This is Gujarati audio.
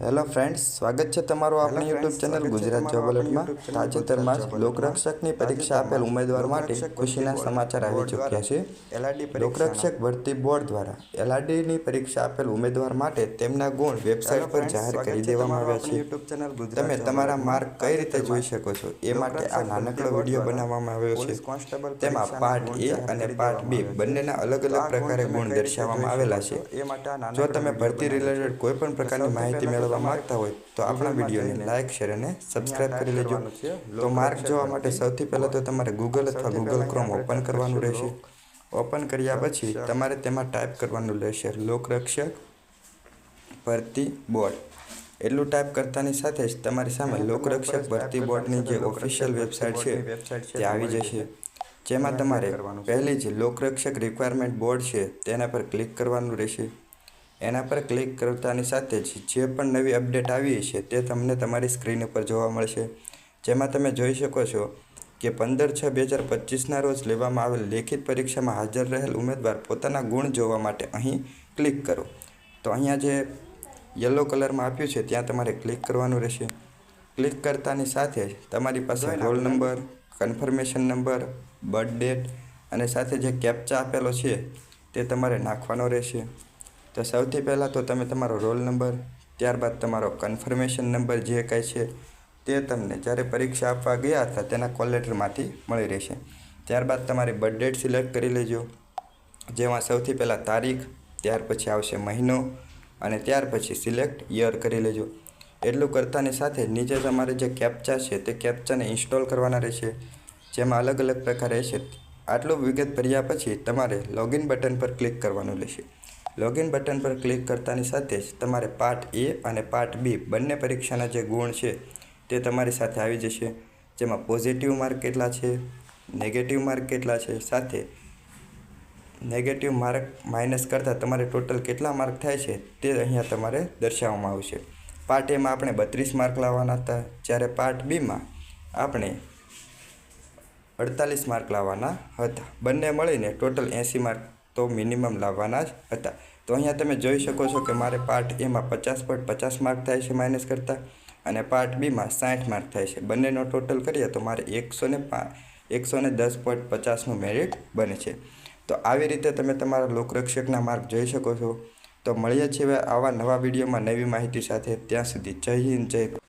હેલો ફ્રેન્ડ્સ સ્વાગત છે તમારું આપણી યુટ્યુબ ચેનલ ગુજરાત જોબ અલર્ટમાં તાજેતરમાં જ લોકરક્ષકની પરીક્ષા આપેલ ઉમેદવાર માટે ખુશીના સમાચાર આવી ચૂક્યા છે. લોકરક્ષક ભરતી બોર્ડ દ્વારા એલઆરડીની પરીક્ષા આપેલ ઉમેદવાર માટે તેમના ગુણ વેબસાઇટ પર જાહેર કરી દેવામાં આવ્યા છે. તમે તમારા માર્ક કઈ રીતે જોઈ શકો છો? એ માટે આ નાનકડો વીડિયો બનાવવામાં આવ્યો છે. તેમાં પાર્ટ એ અને પાર્ટ બી બંનેના અલગ અલગ પ્રકારે ગુણ દર્શાવવામાં આવેલા છે? જો તમે ભરતી રિલેટેડ કોઈ પણ પ્રકારની માહિતી મેળવવા માંગતા હોય તો આપણા વિડીયોને લાઇક શેર અને સબસ્ક્રાઇબ કરી લેજો. તો માર્ક જોવા માટે સૌથી પહેલાં તો તમારે ગૂગલ અથવા ગૂગલ ક્રોમ ઓપન કરવાનું રહેશે. ઓપન કર્યા પછી તમારે તેમાં ટાઈપ કરવાનું રહેશે. લોકરક્ષક ભરતી બોર્ડ. એટલું ટાઈપ કરતાની સાથે જ તમારી સામે લોકરક્ષક ભરતી બોર્ડની જે ઓફિશિયલ વેબસાઇટ છે તે આવી જશે. જેમાં તમારે પહેલી જ લોકરક્ષક રિક્વાયરમેન્ટ બોર્ડ છે તેના પર ક્લિક કરવાનું રહેશે. એના પર ક્લિક કરતાની સાથે જ જે પણ નવી અપડેટ આવી છે તે તમને તમારી સ્ક્રીન ઉપર જોવા મળશે. જેમાં તમે જોઈ શકો છો કે પંદર છ બે હજાર પચીસના રોજ લેવામાં આવેલ લેખિત પરીક્ષામાં હાજર રહેલ ઉમેદવાર પોતાના ગુણ જોવા માટે અહીં ક્લિક કરો. તો અહીંયા જે યલો કલરમાં આપ્યું છે ત્યાં તમારે ક્લિક કરવાનું રહેશે. ક્લિક કરતાની સાથે જ તમારી પાસે roll number confirmation number birth date અને સાથે જે કેપ્ચા આપેલો છે તે તમારે નાખવાનો રહેશે. તો સૌથી પહેલાં તો તમે તમારો રોલ નંબર, ત્યારબાદ તમારો કન્ફર્મેશન નંબર જે કાંઈ છે તે તમને જ્યારે પરીક્ષા આપવા ગયા હતા તેના કોલ લેટરમાંથી મળી રહેશે. ત્યારબાદ તમારી બર્થ ડેટ સિલેક્ટ કરી લેજો, જેમાં સૌથી પહેલાં તારીખ, ત્યાર પછી આવશે મહિનો અને ત્યાર પછી સિલેક્ટ યર કરી લેજો. એટલું કરતાની સાથે નીચે તમારે જે કેપ્ચા છે તે કેપ્ચાને ઇન્સ્ટોલ કરવાના રહેશે, જેમાં અલગ અલગ પ્રકાર રહેશે. આટલું વિગત ભર્યા પછી તમારે લોગિન બટન પર ક્લિક કરવાનું રહેશે. લોગિન બટન પર ક્લિક કરતાની સાથે જ તમારે પાર્ટ એ અને પાર્ટ બી બંને પરીક્ષાના જે ગુણ છે તે તમારી સાથે આવી જશે. જેમાં પોઝિટિવ માર્ક કેટલા છે, નેગેટિવ માર્ક કેટલા છે, સાથે નેગેટિવ માર્ક માઇનસ કરતાં તમારે ટોટલ કેટલા માર્ક થાય છે તે અહીંયા તમારે દર્શાવવામાં આવશે. પાર્ટ એમાં આપણે બત્રીસ માર્ક લાવવાના હતા. જ્યારે પાર્ટ બીમાં આપણે અડતાલીસ માર્ક લાવવાના હતા. બંને મળીને ટોટલ એંસી માર્ક તો મિનિમમ લાવવાના જ હતા. તો અહીંયા તમે જોઈ શકો છો કે મારે પાર્ટ એમાં પચાસ પોઈન્ટ પચાસ માર્ક થાય છે માઇનસ કરતાં અને પાર્ટ બીમાં સાઠ માર્ક થાય છે. બંનેનો ટોટલ કરીએ તો મારે એકસો ને પા, એકસો દસ પોઈન્ટ પચાસનું મેરિટ બને છે. તો આવી રીતે તમે તમારા લોકરક્ષકના માર્ક જોઈ શકો છો. તો મળીએ છીએ આવા નવા વિડીયોમાં નવી માહિતી સાથે. ત્યાં સુધી જય હિન્દ, જય